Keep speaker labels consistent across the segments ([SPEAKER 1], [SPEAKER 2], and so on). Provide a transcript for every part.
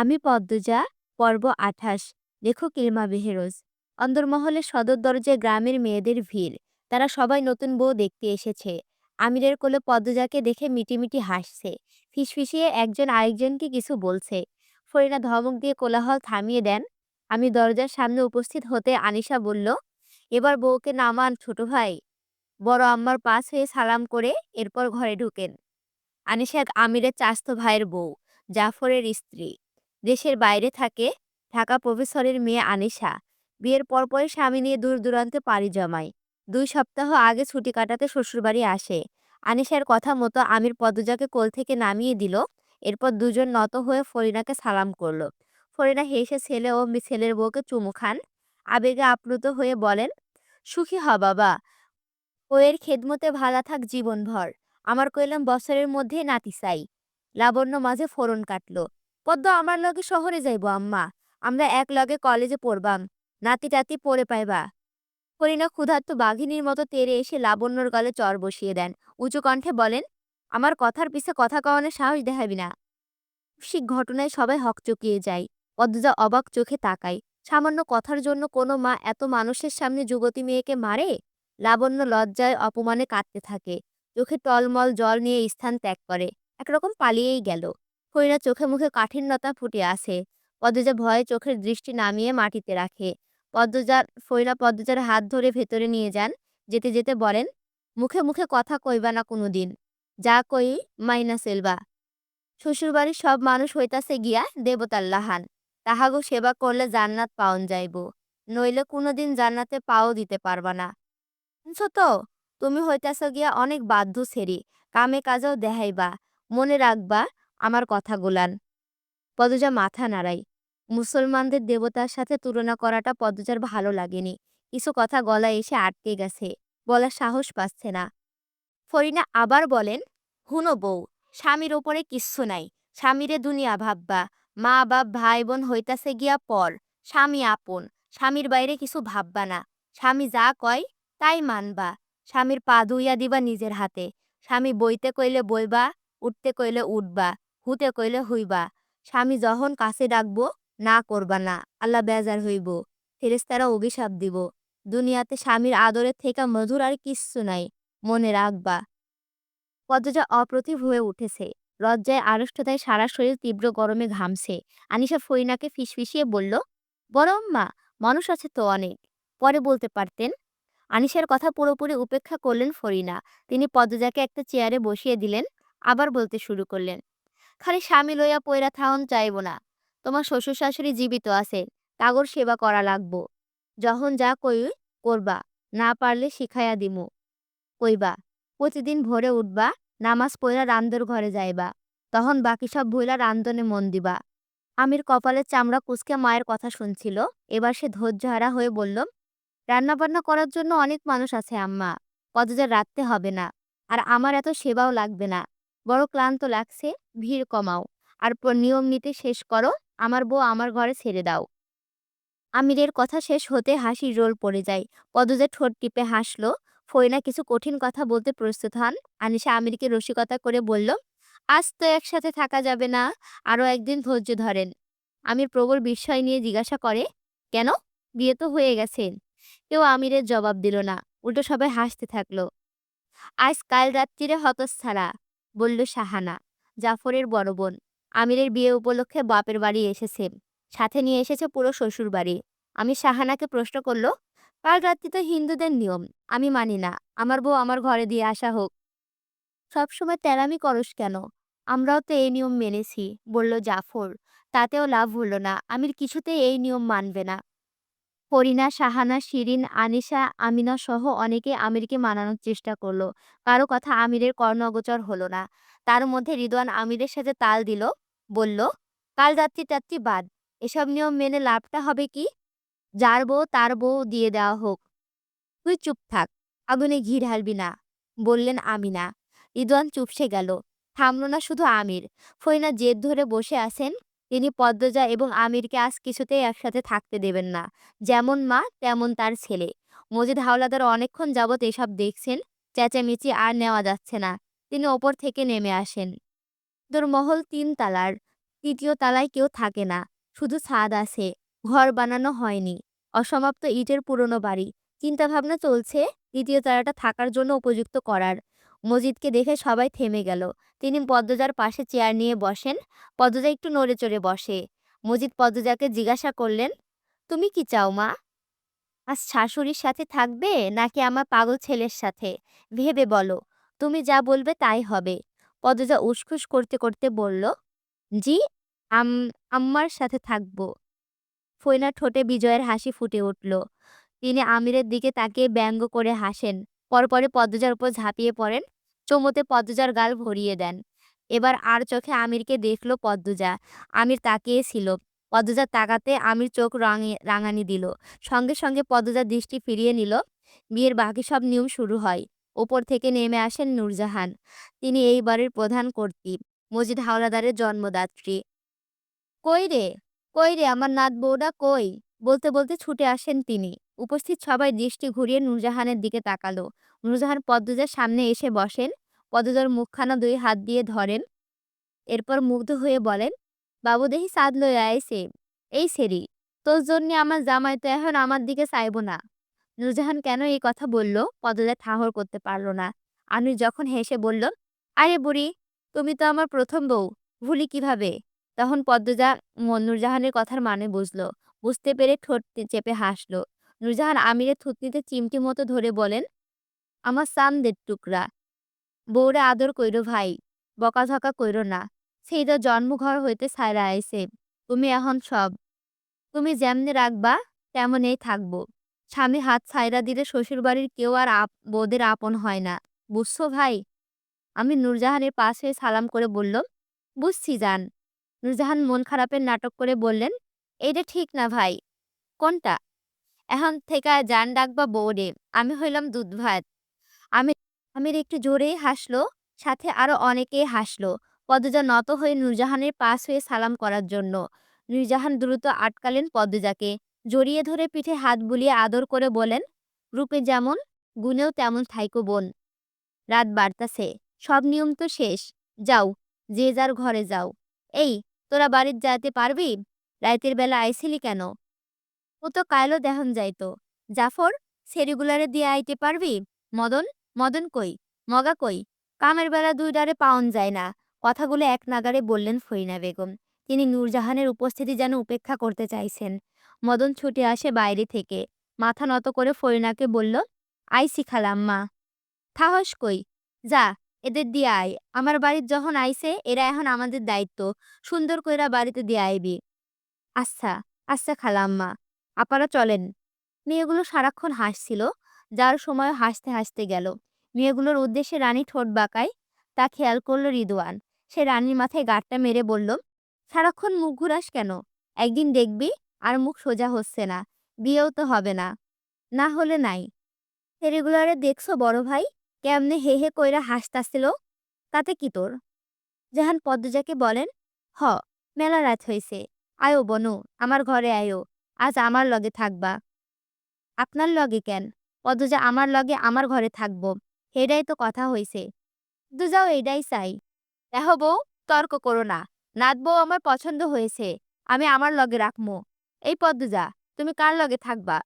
[SPEAKER 1] আমি পদ্মজা, পর্ব আঠাশ, লেখক ইলমা বেহেরোজ। অন্দরমহলে সদর দরজায় গ্রামের মেয়েদের ভিড়। তারা সবাই নতুন বউ দেখতে এসেছে। আমিরের কোলে পদ্মজাকে দেখে মিটিমিটি হাসছে। ফিসফিসিয়ে একজন আরেকজনকে কিছু বলছে। ফরিনা ধমক দিয়ে কোলাহল থামিয়ে দেন। আমি দরজার সামনে উপস্থিত হতে আনিশা বলল, এবার বউকে নামান ছোট ভাই। বড় আম্মার পাশ হয়ে সালাম করে এরপর ঘরে ঢুকেন। আনিশা আমিরের চাস্ত ভাইয়ের বউ, জাফরের স্ত্রী। দেশের বাইরে থাকে। ঢাকা প্রফেসরের মেয়ে আনিশা। বিয়ের পরপরই স্বামী নিয়ে দূর দূরান্তে পাড়ি জমায়। দুই সপ্তাহ আগে ছুটি কাটাতে শ্বশুরবাড়ি আসে। আনিশার কথা মতো আমির পদ্মজাকে কোল থেকে নামিয়ে দিল। এরপর দুজন নত হয়ে ফরিনাকে সালাম করল। ফরিনা হেসে ছেলে ও ছেলের বউকে চুমু খান। আবেগে আপ্লুত হয়ে বলেন, সুখী হ বাবা। ওয়ের খেদমতে ভালা থাক জীবনভর। আমার কইলাম বছরের মধ্যেই নাতি চাই। লাবণ্য মাঝে ফোরন কাটলো। পদ্ম আমার লগে শহরে যাইব, আম্মা। আমরা এক লগে কলেজে পড়বাম। নাতি টাতি পড়ে পাইবা। করিনা ক্ষুধার্ত বাঘিনীর মতো তেরে এসে লাবণ্যর গলে চর বসিয়ে দেন। উঁচু কণ্ঠে বলেন, আমার কথার পিছে কথা কওয়ানোর সাহস দেখাবি না। শিক ঘটনায় সবাই হকচকিয়ে যায়। পদ্মজা অবাক চোখে তাকায়। সামান্য কথার জন্য কোনো মা এত মানুষের সামনে যুবতী মেয়েকে মারে? লাবণ্য লজ্জায় অপমানে কাঁদতে থাকে। চোখে টলমল জল নিয়ে স্থান ত্যাগ করে। একরকম পালিয়েই গেল। ফরিনা চোখে মুখে কাঠিন্যতা ফুটে আসে। পদ্মজা ভয়ে চোখের দৃষ্টি নামিয়ে মাটিতে রাখে। পদ্মজার ফরিনা পদ্মজার হাত ধরে ভেতরে নিয়ে যান, যেতে যেতে বলেন, মুখে মুখে কথা কইবা না কোনোদিন। যা কই, মাইনা সেলবা শ্বশুরবাড়ির সব মানুষ হইতাছে গিয়া দেবতার লাহান। তাহাগো সেবা করলে জান্নাত পাওন যাইব। নইলে কোনোদিন জান্নাতে পাও দিতে পারবা না। শুনছো তো? তুমি হইতাছ গিয়া অনেক বাধ্য সেরি কামে কাজেও দেখাইবা মনে রাখবা আমার কথাগুলান পদজা মাথা নাড়াই মুসলমানদের দেবতার সাথে তুলনা করাটা পদজার ভালো লাগেনি। কিছু কথা গলায় এসে আটকে গেছে। বলার সাহস পাচ্ছে না। ফরিনা আবার বলেন, হুনো বউ, স্বামীর ওপরে কিচ্ছু নাই। স্বামীরে দুনিয়া ভাববা। মা, বাপ, ভাই, বোন হইতাছে গিয়া পর। স্বামী আপন। স্বামীর বাইরে কিছু ভাববা না। স্বামী যা কয়, তাই মানবা। স্বামীর পা ধুইয়া দিবা নিজের হাতে। স্বামী বইতে কইলে বইবা, উঠতে কইলে উঠবা। হুতে কইলে হইবা, স্বামী যখন কাছে ডাকবো, না করবা না, আল্লাহ বেজার হইব ফেরেস্তারা অভিশাপ দিব। দুনিয়াতে স্বামীর আদরের থেকে মধুর আর কিচ্ছু নাই, মনে রাখবা। পদ্মজা অপ্রতিভ হয়ে উঠেছে। লজ্জায় আড়ষ্টতায় সারা শরীর তীব্র গরমে ঘামছে। আনিশা ফরিনাকে ফিসফিসিয়ে বলল, বড় মানুষ আছে তো অনেক। পরে বলতে পারতেন। আনিশার কথা পুরোপুরি উপেক্ষা করলেন ফরিনা। তিনি পদ্মজাকে একটা চেয়ারে বসিয়ে দিলেন, আবার বলতে শুরু করলেন খালি স্বামী লইয়া পয়রা থাহন চাইব না। তোমার শ্বশুর শাশুড়ি জীবিত আছে, তাগর সেবা করা লাগবো। যখন যা কই, করবা, না পারলে শিখাইয়া দিমু। কইবা, প্রতিদিন ভোরে উঠবা, নামাজ পড়া রান্দর ঘরে যাইবা, তখন বাকি সব ভুইলা রান্ধনে মন দিবা। আমির কপালের চামড়া কুচকে মায়ের কথা শুনছিল, এবার সে ধৈর্যহারা হয়ে বলল, রান্নাবান্না করার জন্য অনেক মানুষ আছে আম্মা, কতজার রাখতে হবে না, আর আমার এত সেবাও লাগবে না। বড় ক্লান্ত লাগছে, ভিড় কমাও। আর নিয়ম নিতে শেষ করো, আমার বউ আমার ঘরে ছেড়ে দাও। আমিরের কথা শেষ হতে হাসির রোল পড়ে যায়। পদজা ঠোঁট টিপে হাসলো, ফইনা কিছু কঠিন কথা বলতে প্রস্তুত হন। আনিশা আমিরকে রসিকতা করে বলল, আজ তো একসাথে থাকা যাবে না আরও একদিন ধৈর্য ধরেন। আমির প্রবল বিস্ময় নিয়ে জিজ্ঞাসা করে, কেন? বিয়ে তো হয়ে গেছেন কেউ আমিরের জবাব দিল না, উল্টো সবাই হাসতে থাকল। আজ কাল রাত্রিরে হতচ্ছাড়া। বলল সাহানা, জাফরের বড় বোন। আমিরের বিয়ে উপলক্ষে বাপের বাড়ি এসেছে। সাথে নিয়ে এসেছে পুরো শ্বশুর বাড়ি। আমি সাহানাকে প্রশ্ন করল, কাল রাত্রি তো হিন্দুদের নিয়ম। আমি মানি না। আমার বউ আমার ঘরে দিয়ে আসা হোক। সবসময় তেরামি করস কেন? আমরাও তো এই নিয়ম মেনেছি। বলল জাফর। তাতেও লাভ হলো না। আমির কিছুতে এই নিয়ম মানবে না। ফরিনা শাহানা, শিরিন, আনিশা, আমিনা সহ অনেকে আমিরকে মানানোর চেষ্টা করল। কারও কথা আমিরের কর্ণগোচর হলো না। তার মধ্যে রিদওয়ান আমিরের সাথে তাল দিল, বলল, কাল যাত্রী টাত্রী বাদ, এসব নিয়ম মেনে লাভটা হবে কি? যার বউ, তার বউ দিয়ে দেওয়া হোক। তুই চুপ থাক, আগুনে ঘি ঢালবি না। বললেন আমিনা। রিদওয়ান চুপসে গেল। থামল না শুধু আমির। ফরিনা জেদ ধরে বসে আছেন তিনি পদ্মজা এবং আমিরকে আজ কিছুতেই একসাথে থাকতে দেবেন না। যেমন মা, তেমন তার ছেলে। মজিদ হাওলাদার অনেকক্ষণ যাবৎ এসব দেখছেন, চেঁচামেচি আর নেওয়া যাচ্ছে না। তিনি ওপর থেকে নেমে আসেন। তোর মহল তিন তালার, তৃতীয় তলায় কেউ থাকে না। শুধু ছাদ আছে। ঘর বানানো হয়নি। অসমাপ্ত ইটের পুরনো বাড়ি। চিন্তাভাবনা চলছে, দ্বিতীয় তলাটা থাকার জন্য উপযুক্ত করার। মজিদকে দেখে সবাই থেমে গেল। তিনি পদ্মজার পাশে চেয়ার নিয়ে বসেন। পদ্মজা একটু নড়ে চড়ে বসে। মজিদ পদ্মজাকে জিজ্ঞাসা করলেন, তুমি কি চাও মা? আজ শাশুড়ির সাথে থাকবে নাকি আমার পাগল ছেলের সাথে? ভেবে বলো। তুমি যা বলবে তাই হবে। পদ্মজা উসখুস করতে করতে বলল, জি, আম, আম্মার সাথে থাকব। ফইনার ঠোঁটে বিজয়ের হাসি ফুটে উঠল। তিনি আমিরের দিকে তাকিয়ে ব্যঙ্গ করে হাসেন পরপরে পদ্মজার উপর ঝাঁপিয়ে পড়েন, চমোতে পদ্মজার গাল ভরিয়ে দেন। এবার আর চোখে আমিরকে দেখল পদ্মজা। আমির তাকিয়েছিল। পদ্মজা তাকাতে আমির চোখ রাঙে, রাঙানি দিল। সঙ্গে সঙ্গে পদ্মজার দৃষ্টি ফিরিয়ে নিল। বিয়ের বাকি সব নিয়ম শুরু হয়। ওপর থেকে নেমে আসেন নূরজাহান। তিনি এই বাড়ির প্রধান কর্তৃ মজিদ হাওলাদারের জন্মদাত্রী। কই রে? কই রে? আমার নাত বউটা কই? বলতে বলতে ছুটে আসেন তিনি। উপস্থিত সবাই দৃষ্টি ঘুরিয়ে নূরজাহানের দিকে তাকালো। নূরজাহান পদ্মজার সামনে এসে বসেন। পদ্মজার মুখখানা দুই হাত দিয়ে ধরেন। এরপর মুগ্ধ হয়ে বলেন, বাবু দেহি সাদ লইয়া আইছে। এই সেরি, তোর জন্য আমার জামাই তো এখন আমার দিকে চাইব না। নূরজাহান কেন এই কথা বলল? পদ্মজা ঠাহর করতে পারল না। আমির যখন হেসে বলল, আরে বুড়ি, তুমি তো আমার প্রথম বউ, ভুলি কীভাবে? তখন পদ্মজা নূরজাহানের কথার মানে বুঝলো। বুঝতে পেরে ঠোঁট চেপে হাসলো। নূরজাহান আমিরের থুতনিতে চিমটি মতো ধরে বলেন, আমার সামদের টুকরা। বউরে আদর কইরো ভাই, বকাঝকা কইরো না। সেই তো জন্মঘর হইতে সাইরা আইসে তুমি এখন সব। তুমি যেমনে রাখবা, তেমনই থাকব। স্বামী হাত ছাইরা দিলে শ্বশুরবাড়ির কেউ আর আপ, বউদের আপন হয় না। বুঝছ ভাই? আমি নূরজাহানের পাশে সালাম করে বলল বুঝছি জান। নূরজাহান মন খারাপের নাটক করে বললেন, এইটা ঠিক না ভাই। কোনটা? এখন থেকে জান ডাকবা বউরে আমি হইলাম দুধ ভাত আমি, আমির একটু জোরেই হাসলো, সাথে আরও অনেকেই হাসলো। পদ্মজা নত হয়ে নূরজাহানের পাশ হয়ে সালাম করার জন্য। নূরজাহান দ্রুত আটকালেন পদ্মজাকে জড়িয়ে ধরে পিঠে হাত বুলিয়ে আদর করে বলেন, রূপে যেমন, গুণেও তেমন থাইকো বোন। রাত বাড়তাছে, সব নিয়ম তো শেষ। যাও, যে যার ঘরে যাও। এই, তোরা বাড়ির যাইতে পারবি? রাইতের বেলা আইছিলি কেন? ও তো কাইলো দেহন যাইতো। জাফর, সেরিগুলারে দিয়ে আইতে পারবি? মদন মদন কই? মগা কই? কামের বেলা দুই ডারে পাওন যায় না। কথাগুলো এক নাগারে বললেন ফরিনা বেগম। তিনি নূরজাহানের উপস্থিতি যেন উপেক্ষা করতে চাইছেন। মদন ছুটে আসে বাইরে থেকে। মাথা নত করে ফরিনাকে বলল আইসি খালাম্মা থাহস কই? যা, এদের দিয়ে আয়। আমার বাড়ির যখন আইছে, এরা এখন আমাদের দায়িত্ব। সুন্দর কইরা বাড়িতে দিয়ে আইবি। আচ্ছা আচ্ছা খালাম্মা। আপারা চলেন। মেয়েগুলো সারাক্ষণ হাসছিল, যার সময় হাসতে হাসতে গেল। মেয়েগুলোর উদ্দেশ্যে রানী ঠোঁট বাঁকায়, তা খেয়াল করল রিদওয়ান সে রানীর মাথায় গাঁটটা মেরে বলল, সারাক্ষণ মুখ ঘুরাস কেন? একদিন দেখবি, আর মুখ সোজা হচ্ছে না। বিয়েও তো হবে না। না হলে নাই। রেগুলারে দেখছ বড় ভাই? কেমনে হে হে কইরা হাসতাছিল? তাতে কি তোর? জাহান পদ্মজাকে বলেন, হ, মেলা রাত হইছে। আয়ো বনু, আমার ঘরে আয়ো। আজ আমার লগে থাকবা। আপনার লগে কেন? পদ্মজা আমার লগে আমার ঘরে থাকব। হেডাই তো কথা হইছে। দুজাও এটাই চাই। দেখো বউ, তর্ক করো না। নাত বউ আমার পছন্দ হয়েছে। আমি আমার লগে রাখমো। এই পদ্মজা, তুমি কার লগে থাকবা?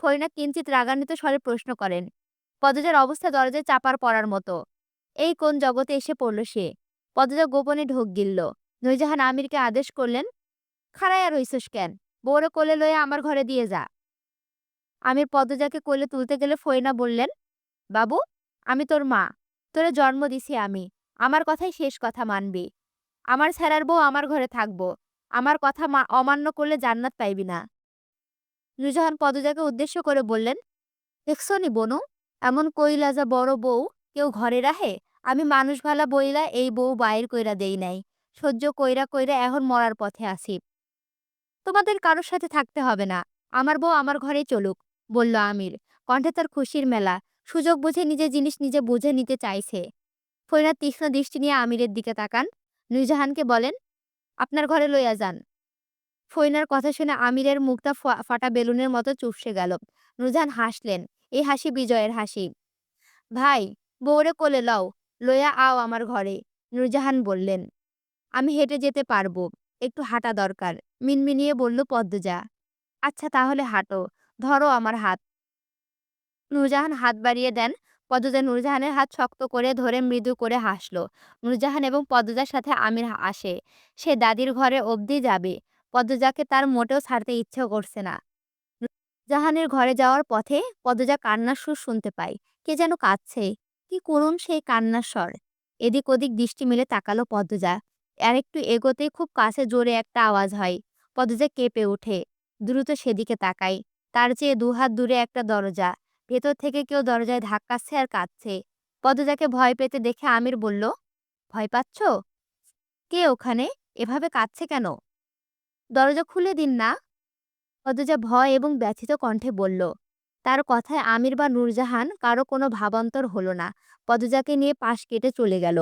[SPEAKER 1] ফরিনা কিঞ্চিত রাগান্বিত স্বরে প্রশ্ন করেন। পদ্মজার অবস্থা দরজায় চাপার পড়ার মতো। এই কোন জগতে এসে পড়ল সে? পদ্মজা গোপনে ঢোক গিলল। নৈজাহান আমিরকে আদেশ করলেন, খাড়াইয়া রইসস কেন? বউরে কোলে লয়ে আমার ঘরে দিয়ে যা। আমির পদ্মজাকে কোলে তুলতে গেলে ফরিনা বললেন, বাবু, আমি তোর মা, তোরে জন্ম দিছি আমি, আমার কথাই শেষ কথা মানবি। আমার ছেড়ার বউ আমার ঘরে থাকব, আমার কথা অমান্য করলে জান্নাত পাইবি না। নুরজাহান পদজাকে উদ্দেশ্য করে বললেন, দেখছ নি বনু, এমন কইলা যা বড় বউ কেউ ঘরে রাহে আমি মানুষ ভালা বইলা এই বউ বাইর কইরা দেই নাই, সহ্য কইরা কইরা এখন মরার পথে আসি তোমাদের কারোর সাথে থাকতে হবে না। আমার বউ আমার ঘরেই চলুক, বলল আমির। কণ্ঠে তার খুশির মেলা, সুযোগ বুঝে নিজে জিনিস নিজে বুঝে নিতে চাইছে। ফরিনা তীক্ষ্ণ দৃষ্টি নিয়ে আমিরের দিকে তাকান। নুরজাহানকে বলেন, আপনার ঘরে লইয়া যান। ফইনার কথা শুনে আমিরের মুখটা ফাটা বেলুনের মতো চুপসে গেল। নুরজাহান হাসলেন এই হাসি বিজয়ের হাসি। ভাই, বউরে কোলে লও, লইয়া আও আমার ঘরে। নুরজাহান বললেন, আমি হেঁটে যেতে পারব, একটু হাঁটা দরকার। মিনমিনিয়ে বলল, পদ্মজা আচ্ছা তাহলে হাঁটো, ধরো আমার হাত। নূরজাহান হাত বাড়িয়ে দেন। পদ্মজা নূরজাহানের হাত শক্ত করে ধরে মৃদু করে হাসল। নূরজাহান এবং পদ্মজার সাথে আমির আসে। সে দাদির ঘরে অবধি যাবে। পদ্মজাকে তার মোটেও ছাড়তে ইচ্ছে করছে না। জাহানের ঘরে যাওয়ার পথে পদ্মজা কান্নার সুর শুনতে পায়। কে যেন কাঁদছে। কি করুন সেই কান্নার স্বর। এদিক ওদিক দৃষ্টি মেলে তাকালো পদ্মজা। আর একটু এগোতেই খুব কাছে জোরে একটা আওয়াজ হয়। পদ্মজা কেঁপে ওঠে, দ্রুত সেদিকে তাকাই তার চেয়ে দুহাত দূরে একটা দরজা। ভেতর থেকে কেউ দরজায় ধাক্কাচ্ছে আর কাঁদছে। পদজাকে ভয় পেতে দেখে আমির বলল, ভয় পাচ্ছ? কে ওখানে? এভাবে কাঁদছে কেন? দরজা খুলে দিন না। পদজা ভয় এবং ব্যথিত কণ্ঠে বলল, তার কথায় আমির বা নূরজাহান কারও কোনো ভাবান্তর হলো না। পদজাকে নিয়ে পাশ কেটে চলে গেল।